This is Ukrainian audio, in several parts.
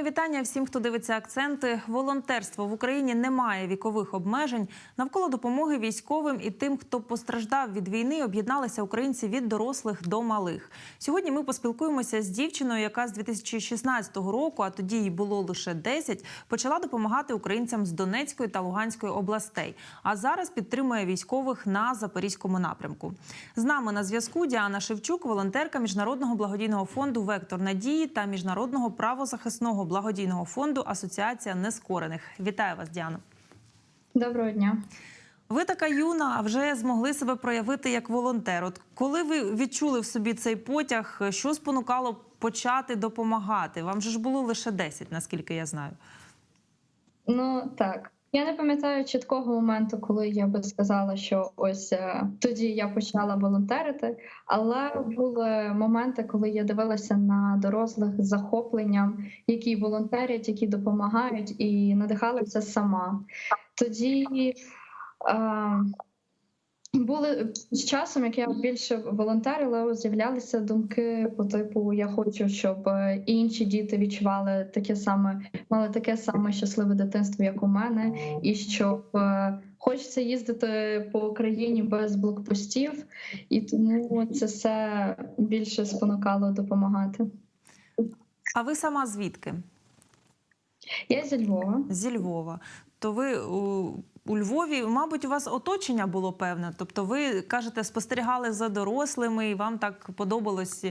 Мої вітання всім, хто дивиться акценти. Волонтерство в Україні не має вікових обмежень. Навколо допомоги військовим і тим, хто постраждав від війни, об'єдналися українці від дорослих до малих. Сьогодні ми поспілкуємося з дівчиною, яка з 2016 року, а тоді їй було лише 10, почала допомагати українцям з Донецької та Луганської областей. А зараз підтримує військових на запорізькому напрямку. З нами на зв'язку Діана Шевчук, волонтерка міжнародного благодійного фонду Вектор надії та міжнародного правозахисного благодійного фонду Асоціація нескорених. Вітаю вас, Діана. Доброго дня. Ви така юна, а вже змогли себе проявити як волонтер. От коли ви відчули в собі цей потяг, що спонукало почати допомагати? Вам же ж було лише 10, наскільки я знаю. Ну так. Я не пам'ятаю чіткого моменту, коли я би сказала, що ось е, тоді я почала волонтерити, але були моменти, коли я дивилася на дорослих з захопленням, які волонтерять, які допомагають, і надихалася сама. Тоді е, були з часом, як я більше волонтерила, з'являлися думки по типу: я хочу, щоб е, інші діти відчували таке саме, мали таке саме щасливе дитинство, як у мене, і щоб е, хочеться їздити по країні без блокпостів, і тому це все більше спонукало допомагати. А ви сама звідки? Я зі Львова. Зі Львова. То ви у, Львові, мабуть, у вас оточення було певне. Тобто, ви кажете, спостерігали за дорослими, і вам так подобалось,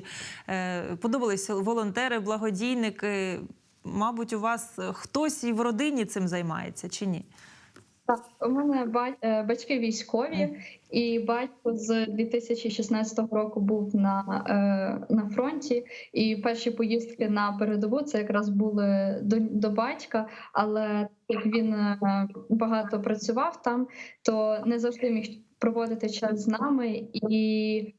Подобалися подобались волонтери, благодійники. Мабуть, у вас хтось і в родині цим займається чи ні? Так, у мене е, батьки військові, і батько з 2016 року був на, е, на фронті. І перші поїздки на передову це якраз були до, до батька, але як він е, багато працював там, то не завжди міг проводити час з нами. І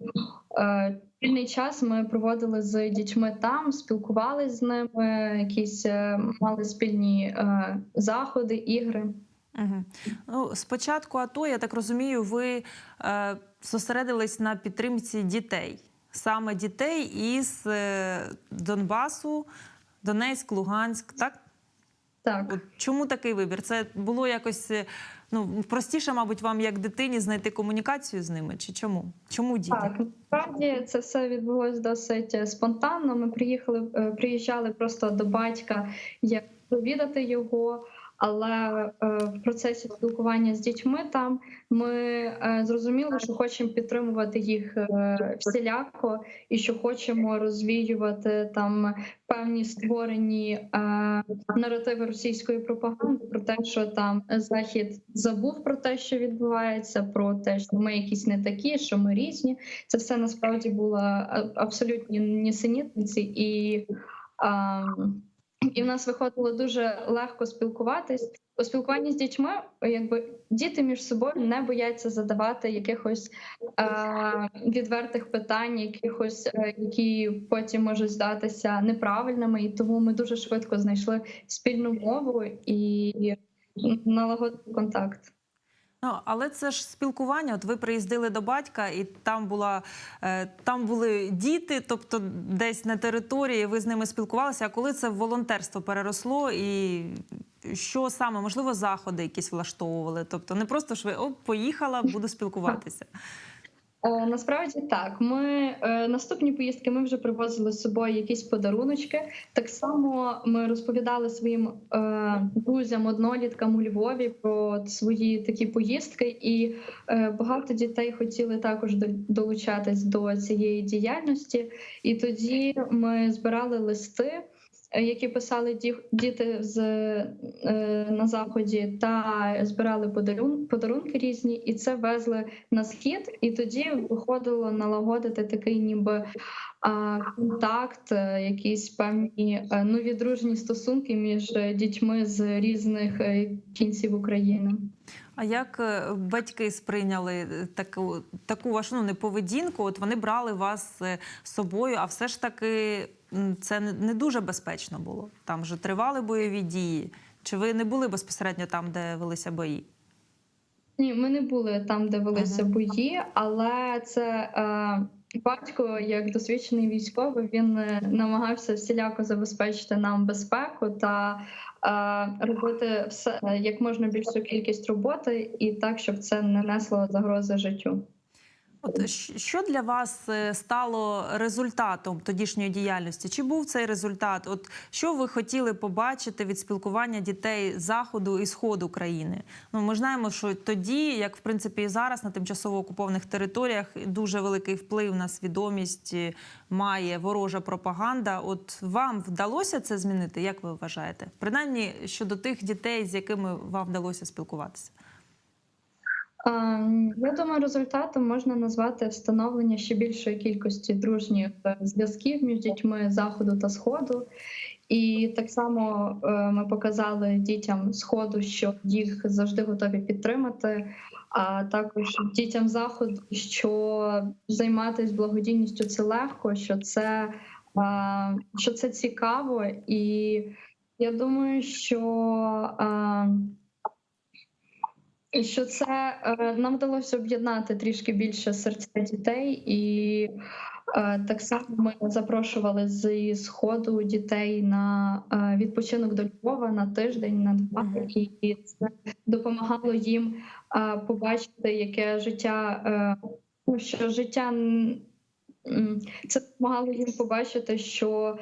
е, вільний час ми проводили з дітьми там, спілкувалися з ними, якісь е, мали спільні е, заходи, ігри. Угу. Ну, спочатку АТО, я так розумію, ви е, зосередились на підтримці дітей, саме дітей із е, Донбасу, Донецьк, Луганськ, так? Так. От чому такий вибір? Це було якось е, ну, простіше, мабуть, вам як дитині знайти комунікацію з ними? Чи чому? Чому діти? Так, насправді це все відбулось досить е, спонтанно. Ми приїхали, е, приїжджали просто до батька, як провідати його. Але е, в процесі спілкування з дітьми там ми е, зрозуміли, що хочемо підтримувати їх е, всіляко, і що хочемо розвіювати там певні створені наративи російської пропаганди про те, що там захід забув про те, що відбувається, про те, що ми якісь не такі, що ми різні. Це все насправді було а- абсолютні нісенітниці і. А, і в нас виходило дуже легко спілкуватись. У спілкуванні з дітьми, якби діти між собою не бояться задавати якихось е, відвертих питань, якихось е, які потім можуть здатися неправильними, і тому ми дуже швидко знайшли спільну мову і налагодили контакт. Ну, але це ж спілкування. От ви приїздили до батька, і там була е, там були діти, тобто десь на території, ви з ними спілкувалися. А коли це волонтерство переросло, і що саме можливо заходи якісь влаштовували? Тобто не просто ж ви о, поїхала, буду спілкуватися. Е, Насправді так. Ми е, наступні поїздки ми вже привозили з собою якісь подаруночки. Так само ми розповідали своїм е, друзям, одноліткам у Львові про свої такі поїздки, і багато дітей хотіли також долучатись до цієї діяльності. І тоді ми збирали листи. Е, Які писали ді- діти з е, на заході, та збирали подарун, подарунки різні, і це везли на схід, і тоді виходило налагодити такий, ніби контакт, е, якісь певні нові дружні стосунки між дітьми з різних кінців України. А як батьки сприйняли таку таку вашу ну, не поведінку? От вони брали вас з собою, а все ж таки це не- дуже безпечно було. Там же тривали бойові дії. Чи ви не були безпосередньо там, де велися бої? Ні, ми не були там, де велися Ага. бої, але це е, батько, як досвідчений військовий, він е, намагався всіляко забезпечити нам безпеку та е, робити все е, як можна більшу кількість роботи, і так, щоб це не несло загрози життю. От що для вас е, стало результатом тодішньої діяльності? Чи був цей результат? От що ви хотіли побачити від спілкування дітей заходу і сходу країни? Ну ми знаємо, що тоді, як в принципі і зараз на тимчасово окупованих територіях, дуже великий вплив на свідомість е, має ворожа пропаганда. От вам вдалося це змінити? Як ви вважаєте? Принаймні щодо тих дітей, з якими вам вдалося спілкуватися? Ем, Я думаю, результатом можна назвати встановлення ще більшої кількості дружніх е, зв'язків між дітьми заходу та сходу. І так само е, ми показали дітям сходу, що їх завжди готові підтримати. А також дітям заходу, що займатися благодійністю це легко, що це, е, що це цікаво, і я думаю, що. І що це е, нам вдалося об'єднати трішки більше серця дітей, і е, так само ми запрошували з сходу дітей на е, відпочинок до Львова на тиждень, на два, і це допомагало їм побачити, яке життя, ну, що життя. Це допомагало їм побачити, що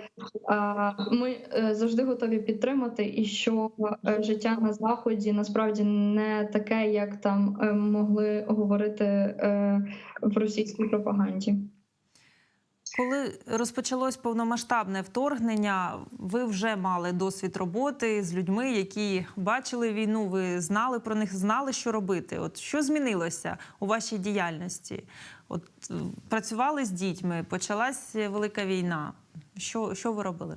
ми е, завжди готові підтримати, і що е, життя на заході насправді не таке, як там е, могли говорити в російській пропаганді. Коли розпочалось повномасштабне вторгнення, ви вже мали досвід роботи з людьми, які бачили війну. Ви знали про них, знали, що робити. От що змінилося у вашій діяльності? От е, працювали з дітьми, почалась велика війна. Що, що ви робили?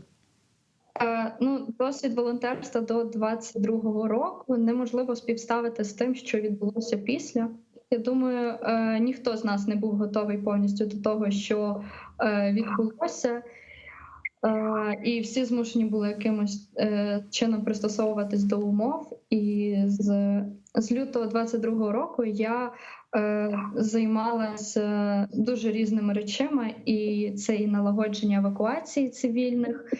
Е, Ну, досвід волонтерства до 22-го року неможливо співставити з тим, що відбулося після. Я думаю, е, ніхто з нас не був готовий повністю до того, що е, відбулося. Е, І всі змушені були якимось е, чином пристосовуватись до умов. І з, з лютого 22-го року я е, займалася дуже різними речами, і це і налагодження евакуації цивільних,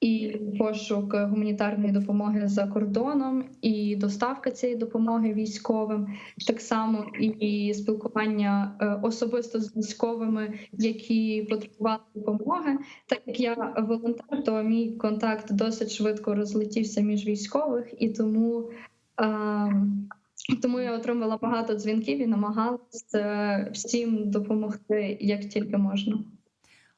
і пошук гуманітарної допомоги за кордоном, і доставка цієї допомоги військовим, так само і спілкування е, особисто з військовими, які потребували допомоги. Так як я волонтер, то мій контакт досить швидко розлетівся між військових, і тому. е, Тому я отримала багато дзвінків і намагалася е, всім допомогти як тільки можна.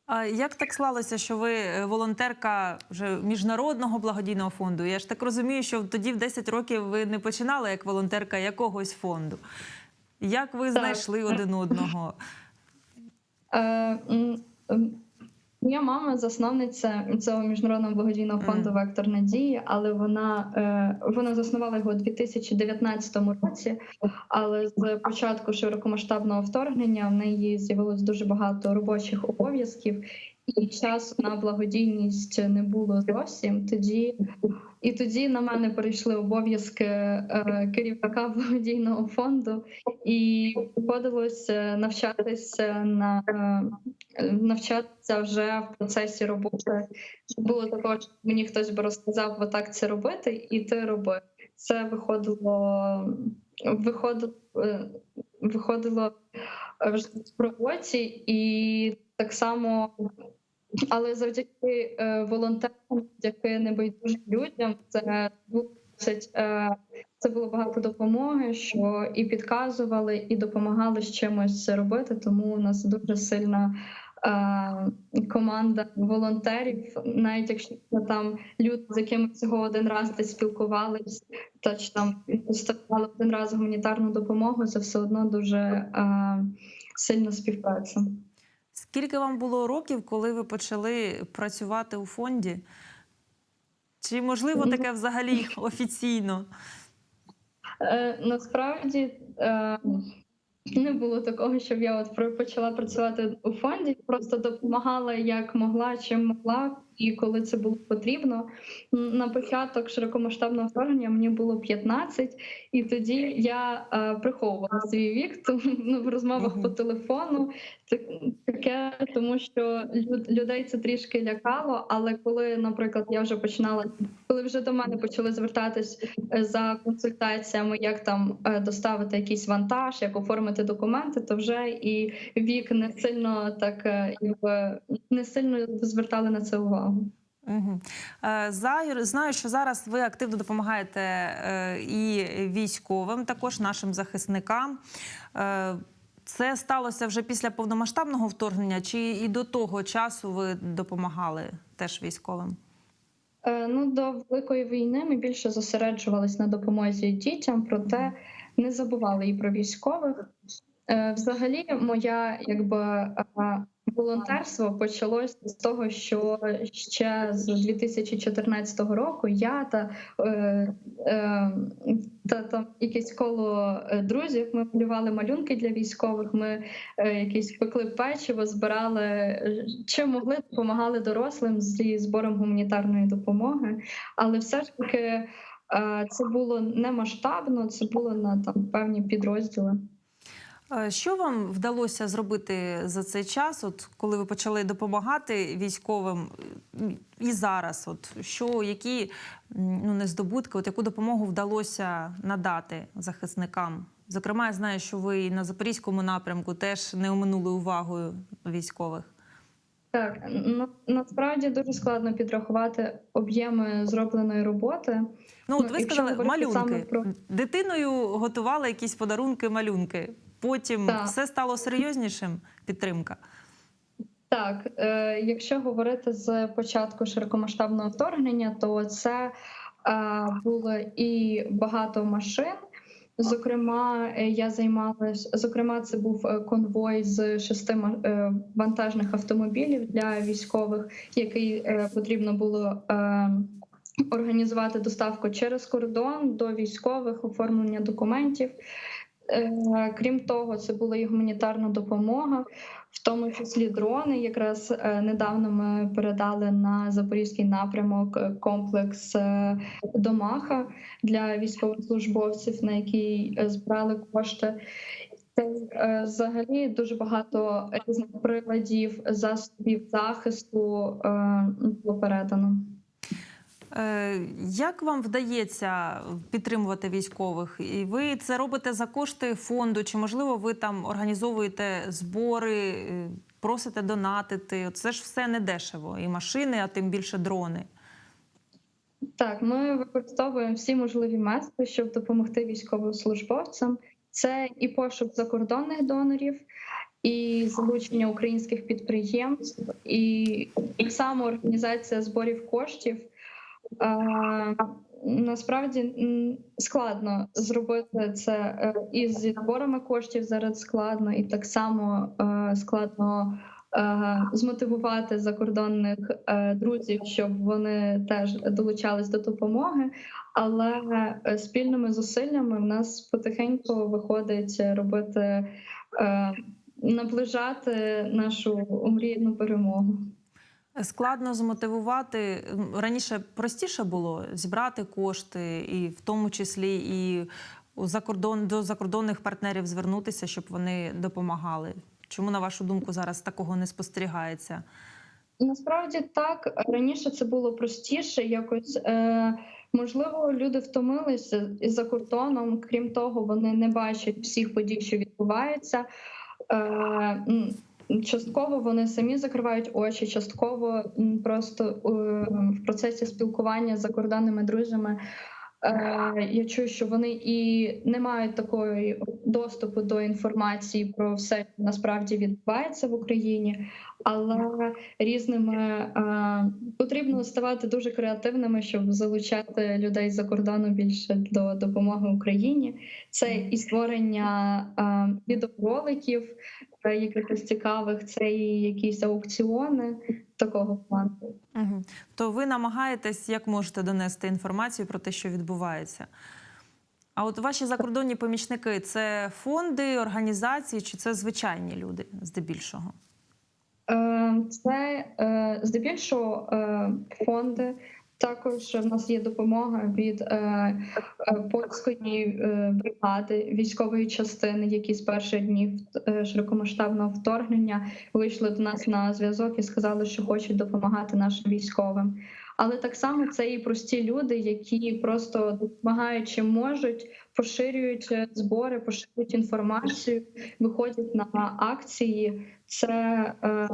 А як так склалося, що ви е, волонтерка вже міжнародного благодійного фонду? Я ж так розумію, що тоді в 10 років ви не починали як волонтерка якогось фонду. Як ви Так. знайшли один одного? Моя мама засновниця цього міжнародного благодійного фонду Вектор Надії, але вона, е, вона заснувала його у 2019 році. Але з початку широкомасштабного вторгнення в неї з'явилось дуже багато робочих обов'язків, і часу на благодійність не було зовсім. Тоді і тоді на мене перейшли обов'язки е, керівника благодійного фонду, і доводилося навчатися на е, навчатися вже в процесі роботи. Було також, мені хтось би розказав, бо так це робити, і ти роби. Це виходило, виходило, е, виходило в роботі, і так само. Але завдяки е, волонтерам, завдяки небайдужим людям, це досить, е, це було багато допомоги, що і підказували, і допомагали з чимось робити. Тому у нас дуже сильна е, команда волонтерів, навіть якщо там люди, з якими всього один раз десь спілкувались, та чи там доставали один раз гуманітарну допомогу, це все одно дуже сильна співпраця. Скільки вам було років, коли ви почали працювати у фонді? Чи можливо таке взагалі офіційно? Е, насправді е, не було такого, щоб я от почала працювати у фонді, просто допомагала як могла, чим могла. і коли це було потрібно. На початок широкомасштабного вторгнення мені було 15, і тоді я е, приховувала свій вік тому, ну, в розмовах по телефону. Так- Таке, тому що люд- людей це трішки лякало. Але коли, наприклад, я вже починала, коли вже до мене почали звертатись е, за консультаціями, як там е, доставити якийсь вантаж, як оформити документи, то вже і вік не сильно так е, не сильно звертали на це увагу. Угу. Знаю, що зараз ви активно допомагаєте і військовим, також нашим захисникам. Це сталося вже після повномасштабного вторгнення, чи і до того часу ви допомагали теж військовим? Е, Ну, до великої війни ми більше зосереджувались на допомозі дітям, проте не забували і про військових. Е, Взагалі, моя якби е, волонтерство почалось з того, що ще з 2014 року я та, е, е, та там якесь коло е, друзів. Ми малювали малюнки для військових. Ми е, якісь пекли печиво, збирали чим могли, допомагали дорослим зі збором гуманітарної допомоги. Але все ж таки е, це було не масштабно, це було на там певні підрозділи. Е, Що вам вдалося зробити за цей час, от коли ви почали допомагати військовим і зараз? От що, які ну не здобутки, от яку допомогу вдалося надати захисникам? Зокрема, я знаю, що ви і на запорізькому напрямку теж не оминули увагою військових. Так, ну насправді дуже складно підрахувати об'єми зробленої роботи. Ну, от Ну, ви сказали малюнки. про- Дитиною готували якісь подарунки, малюнки. Потім Так. все стало серйознішим. Підтримка. Так, е, якщо говорити з початку широкомасштабного вторгнення, то це е, було і багато машин. Зокрема, е, я займалась, зокрема, це був е, конвой з шести е, вантажних автомобілів для військових, який потрібно було організувати доставку через кордон до військових, оформлення документів. Е, Крім того, це була і гуманітарна допомога, в тому числі дрони. Якраз е, недавно ми передали на запорізький напрямок е, комплекс Домаха для військовослужбовців, на який збирали кошти. Взагалі дуже багато різних приладів, засобів захисту було передано. Е, Як вам вдається підтримувати військових? І ви це робите за кошти фонду? Чи можливо ви там організовуєте збори, е, просите донатити? Це ж все не дешево. І машини, а тим більше дрони. Так, ми використовуємо всі можливі методи, щоб допомогти військовослужбовцям. Це і пошук закордонних донорів, і залучення українських підприємств, і так само організація зборів коштів. Е, Насправді складно зробити це е, і зі коштів зараз складно, і так само е, складно змотивувати закордонних друзів, щоб вони теж долучались до допомоги. Але спільними зусиллями в нас потихеньку виходить робити, наближати нашу омріяну перемогу. Складно змотивувати раніше простіше було зібрати кошти, і в тому числі і у закордон до закордонних партнерів звернутися, щоб вони допомагали. Чому на вашу думку зараз такого не спостерігається? Насправді так раніше це було простіше. Якось е, можливо, люди втомилися за кордоном. Крім того, вони не бачать всіх подій, що відбуваються. Е, частково вони самі закривають очі, частково просто е, в процесі спілкування з закордонними друзями. Е, я чую, що вони і не мають такої доступу до інформації про все, що насправді відбувається в Україні, але різними е, потрібно ставати дуже креативними, щоб залучати людей за кордону більше до допомоги Україні. Це і створення відеороликів, е, якихось цікавих, це і якісь аукціони такого плану. Угу. То ви намагаєтесь як можете донести інформацію про те, що відбувається. А от ваші закордонні помічники це фонди, організації чи це звичайні люди здебільшого? Е, Це е, здебільшого е, фонди. Також в нас є допомога від е, е, польської е, бригади військової частини, які з перших днів е, широкомасштабного вторгнення вийшли до нас на зв'язок і сказали, що хочуть допомагати нашим військовим. Але так само це і прості люди, які просто допомагають чим можуть, поширюють збори, поширюють інформацію, виходять на акції. Це е,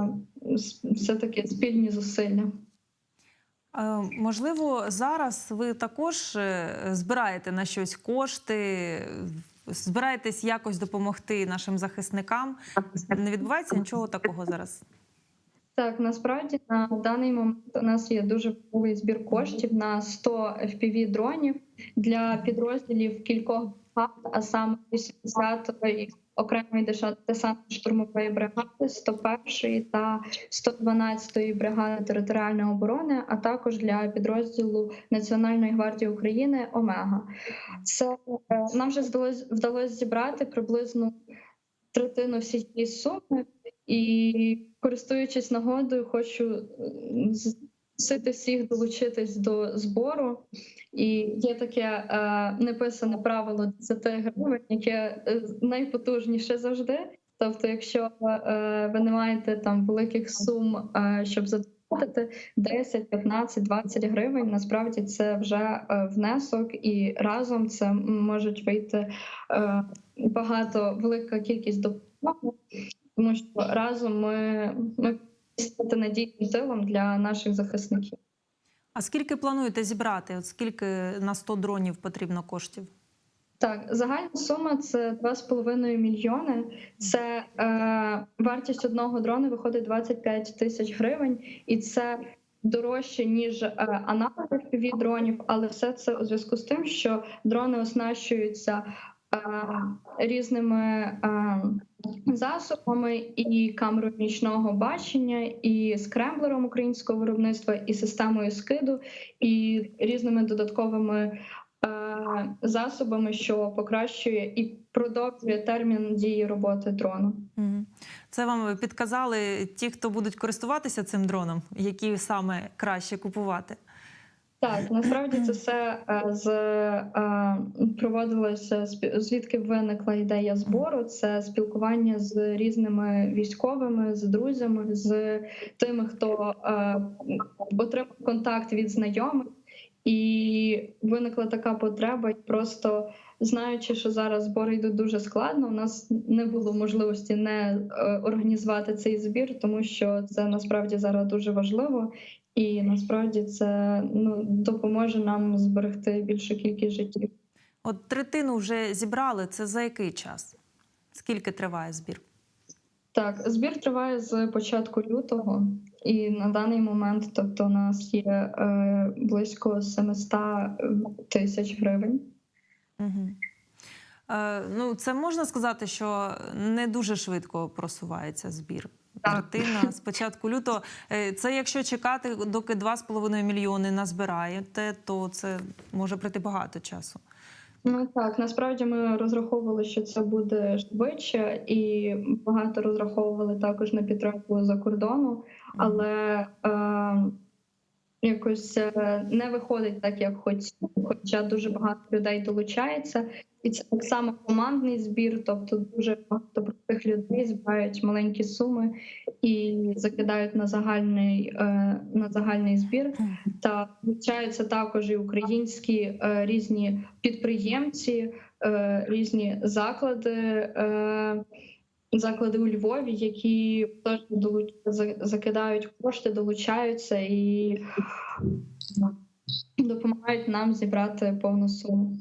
все таки спільні зусилля. Е, Можливо, зараз ви також е, збираєте на щось кошти, збираєтесь якось допомогти нашим захисникам. Не відбувається нічого такого зараз. Так, насправді на даний момент у нас є дуже великий збір коштів на 100 fpv дронів для підрозділів кількох а саме 80-ї окремої десантно-штурмової бригади, 101-ї та 112-ї бригади територіальної оборони, а також для підрозділу Національної гвардії України Омега. Це е, нам вже вдалося вдалося зібрати приблизно третину всієї суми. І користуючись нагодою, хочу зусити всіх долучитись до збору. І є таке е, неписане правило 10 гривень, яке е, найпотужніше завжди. Тобто, якщо е, ви не маєте там великих сум, е, щоб задонатити 10, 15, 20 гривень, насправді це вже е, внесок, і разом це можуть вийти е, багато велика кількість допомоги тому що разом ми, ми стати надійним тилом для наших захисників. А скільки плануєте зібрати? От скільки на 100 дронів потрібно коштів? Так, загальна сума це 2,5 мільйони. Це е, вартість одного дрону виходить 25 тисяч гривень, і це дорожче ніж е, аналоги від дронів, але все це у зв'язку з тим, що дрони оснащуються різними. Е, засобами і камерою нічного бачення, і скремблером українського виробництва, і системою скиду, і різними додатковими е, засобами, що покращує і продовжує термін дії роботи дрону. Це вам підказали ті, хто будуть користуватися цим дроном, які саме краще купувати. Так, насправді це все е, з е, проводилося звідки виникла ідея збору. Це спілкування з різними військовими, з друзями, з тими, хто е, отримав контакт від знайомих, і виникла така потреба. Просто знаючи, що зараз збори йдуть дуже складно, у нас не було можливості не організувати цей збір, тому що це насправді зараз дуже важливо. І насправді це ну допоможе нам зберегти більшу кількість життів. От третину вже зібрали. Це за який час? Скільки триває збір? Так, збір триває з початку лютого, і на даний момент, тобто, у нас є е, близько 700 тисяч гривень. Угу. Е, ну, це можна сказати, що не дуже швидко просувається збір. Так. Третина з початку лютого. Е, Це якщо чекати, доки 2,5 мільйони назбираєте, то це може пройти багато часу. Ну так, насправді ми розраховували, що це буде швидше, і багато розраховували також на підтримку за кордону, але е, якось е, не виходить так, як хотіло, хоча дуже багато людей долучається. І це так само командний збір, тобто дуже багато простих людей збирають маленькі суми і закидають на загальний е, на загальний збір. Та долучаються також і українські е, різні підприємці, різні заклади. Заклади у Львові, які теж долуч... закидають кошти, долучаються і допомагають нам зібрати повну суму.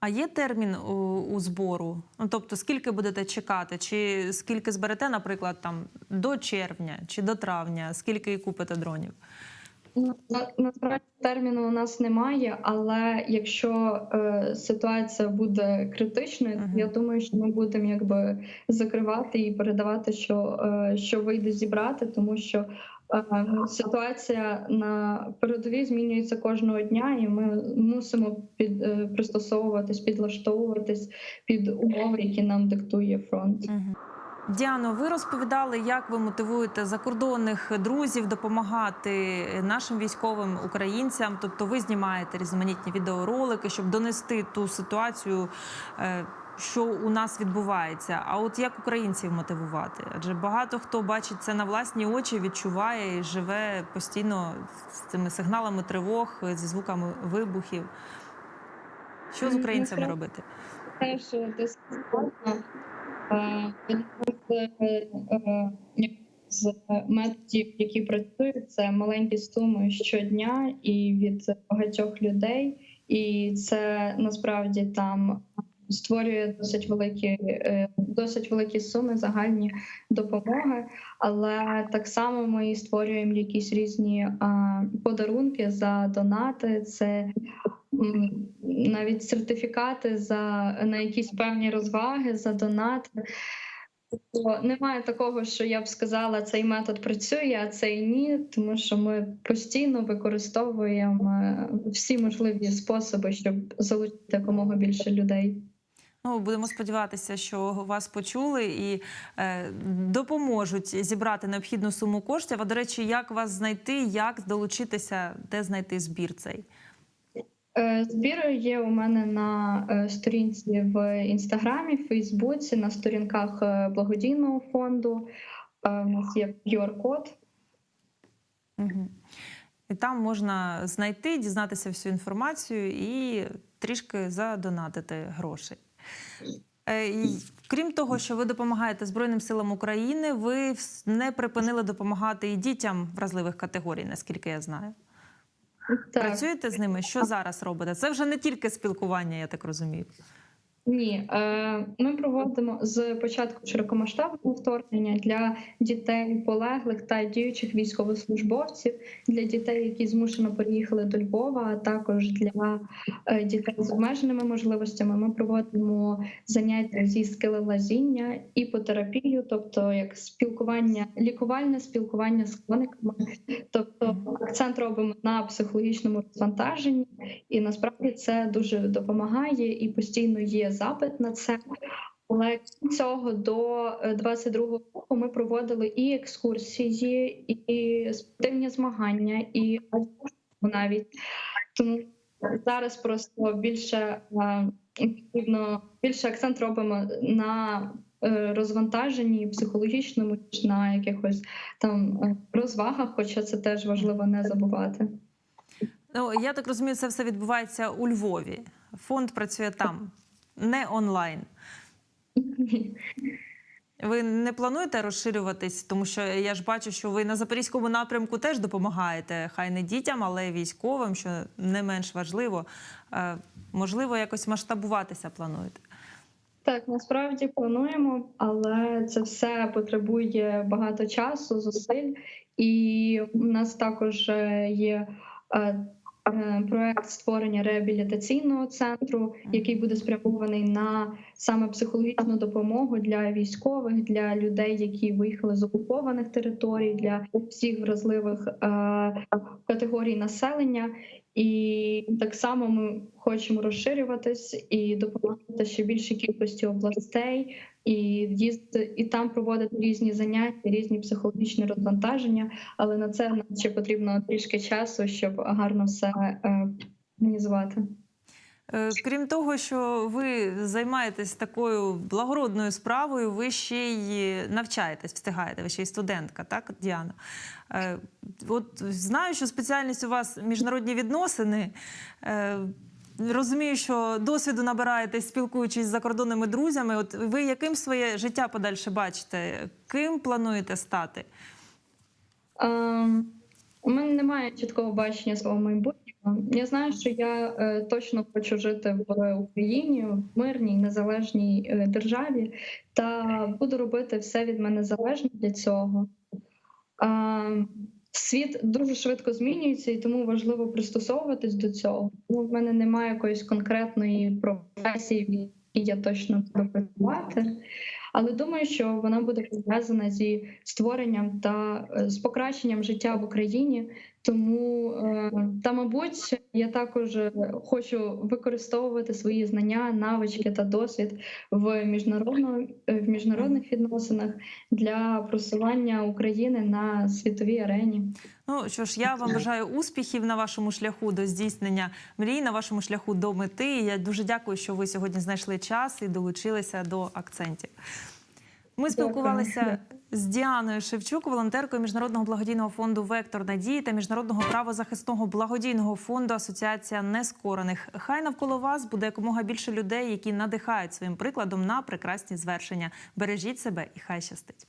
А є термін у, у збору? Ну тобто, скільки будете чекати? Чи скільки зберете, наприклад, там до червня чи до травня? Скільки купите дронів? Ну, на- Насправді терміну у нас немає, але якщо е, ситуація буде критичною, то я думаю, що ми будемо якби закривати і передавати, що, е, що вийде зібрати, тому що е, ситуація на передовій змінюється кожного дня, і ми мусимо під е, пристосовуватись, підлаштовуватись під умови, які нам диктує фронт. Угу. Діано, ви розповідали, як ви мотивуєте закордонних друзів допомагати нашим військовим українцям. Тобто, ви знімаєте різноманітні відеоролики, щоб донести ту ситуацію, е, що у нас відбувається. А от як українців мотивувати? Адже багато хто бачить це на власні очі, відчуває і живе постійно з цими сигналами тривог, зі звуками вибухів. Що з українцями насправді- робити? теж досить складно. Е, одне з, е, методів, які працюють, це маленькі суми щодня і від багатьох людей, і це насправді там створює досить великі, е, досить великі суми загальні допомоги. Але так само ми створюємо якісь різні подарунки за донати. Це навіть сертифікати за на якісь певні розваги за донат. Тобто немає такого, що я б сказала, цей метод працює, а цей ні, тому що ми постійно використовуємо е, всі можливі способи, щоб залучити якомога більше людей. Ну, будемо сподіватися, що вас почули і е, допоможуть зібрати необхідну суму коштів. А до речі, як вас знайти, як долучитися, де знайти збір цей? Е, Збір є у мене на е, сторінці в інстаграмі, Фейсбуці, на сторінках е, благодійного фонду. У нас є QR-код. І там можна знайти, дізнатися всю інформацію і трішки задонатити грошей. Крім того, що ви допомагаєте Збройним силам України, ви не припинили допомагати і дітям вразливих категорій, наскільки я знаю. Так. Працюєте з ними? Що зараз робите? Це вже не тільки спілкування, я так розумію. Ні, е, ми проводимо з початку широкомасштабного вторгнення для дітей полеглих та діючих військовослужбовців, для дітей, які змушено переїхали до Львова, а також для е, дітей з обмеженими можливостями. Ми проводимо заняття зі скелелазіння, іпотерапію, тобто як спілкування, лікувальне спілкування з кониками. Тобто акцент робимо на психологічному розвантаженні, і насправді це дуже допомагає і постійно є запит на це. Але крім цього до е, 22-го року ми проводили і екскурсії, і спортивні змагання, і навіть тому зараз просто більше е, потрібно більше акцент робимо на е, розвантаженні психологічному ніж на якихось там е, розвагах, хоча це теж важливо не забувати. Ну, я так розумію, це все відбувається у Львові. Фонд працює там, не онлайн. Ви не плануєте розширюватись, тому що я ж бачу, що ви на запорізькому напрямку теж допомагаєте, хай не дітям, але й військовим, що не менш важливо. Е, Можливо, якось масштабуватися плануєте. Так, насправді плануємо, але це все потребує багато часу, зусиль, і у нас також е, є е, проект створення реабілітаційного центру, який буде спрямований на саме психологічну допомогу для військових, для людей, які виїхали з окупованих територій, для всіх вразливих е, категорій населення. І так само ми хочемо розширюватись і допомагати ще більшій кількості областей, і їздити і там проводити різні заняття, різні психологічні розвантаження. Але на це нам ще потрібно трішки часу, щоб гарно все е, організувати. Е, Крім того, що ви займаєтесь такою благородною справою, ви ще й навчаєтесь, встигаєте, ви ще й студентка, так, Діана? Е, От знаю, що спеціальність у вас міжнародні відносини. Е, Розумію, що досвіду набираєтесь, спілкуючись з закордонними друзями. От ви яким своє життя подальше бачите? Ким плануєте стати? Е, у мене немає чіткого бачення свого майбутнього. Я знаю, що я е, точно хочу жити в Україні, в мирній незалежній е, державі, та буду робити все від мене залежне для цього. Світ дуже швидко змінюється, і тому важливо пристосовуватись до цього. В мене немає якоїсь конкретної професії, в якій я точно буду працювати. Але думаю, що вона буде пов'язана зі створенням та е, з покращенням життя в Україні, Тому е, та, мабуть, я також е, хочу використовувати свої знання, навички та досвід в міжнародно в міжнародних відносинах для просування України на світовій арені. Ну що ж, я вам бажаю успіхів на вашому шляху до здійснення мрій, на вашому шляху до мети. Я дуже дякую, що ви сьогодні знайшли час і долучилися до акцентів. Ми спілкувалися з Діаною Шевчук, волонтеркою міжнародного благодійного фонду Вектор надії та міжнародного правозахисного благодійного фонду Асоціація нескорених. Хай навколо вас буде якомога більше людей, які надихають своїм прикладом на прекрасні звершення. Бережіть себе і хай щастить.